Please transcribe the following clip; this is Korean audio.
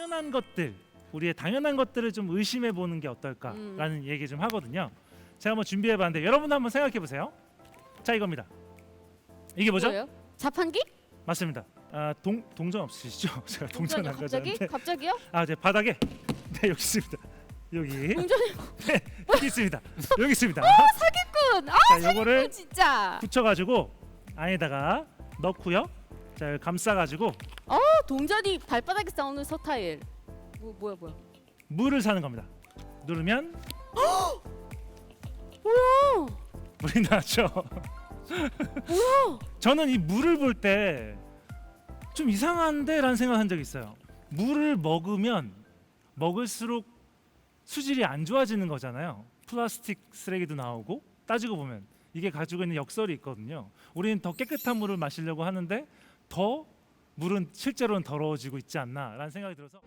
당연한 것들 우리의 당연한 것들을 좀 의심해 보는 게 어떨까라는 얘기 좀 하거든요. 제가 한번 준비해 봤는데 여러분 한번 생각해 보세요. 자 이겁니다. 이게 뭐죠? 뭐예요? 자판기? 맞습니다. 아, 동 동전 없으시죠? 제가 동전 동전이요? 안 갑자기? 가져왔는데 갑자기요? 아, 제 바닥에 네 여기 있습니다. 여기 동전이 네, 여기 있습니다. 여기 있습니다. 꾼! 아 자, 요거를 진짜. 붙여가지고 안에다가 넣고요. 자, 감싸가지고 어 동전이 발바닥에 쌓는 서타일. 뭐 뭐야 뭐야? 물을 사는 겁니다. 누르면 뭐야? 물이 나죠. 뭐야? 저는 이 물을 볼 때 좀 이상한데라는 생각한 적이 있어요. 물을 먹으면 먹을수록 수질이 안 좋아지는 거잖아요. 플라스틱 쓰레기도 나오고 따지고 보면 이게 가지고 있는 역설이 있거든요. 우리는 더 깨끗한 물을 마시려고 하는데 더 물은 실제로는 더러워지고 있지 않나라는 생각이 들어서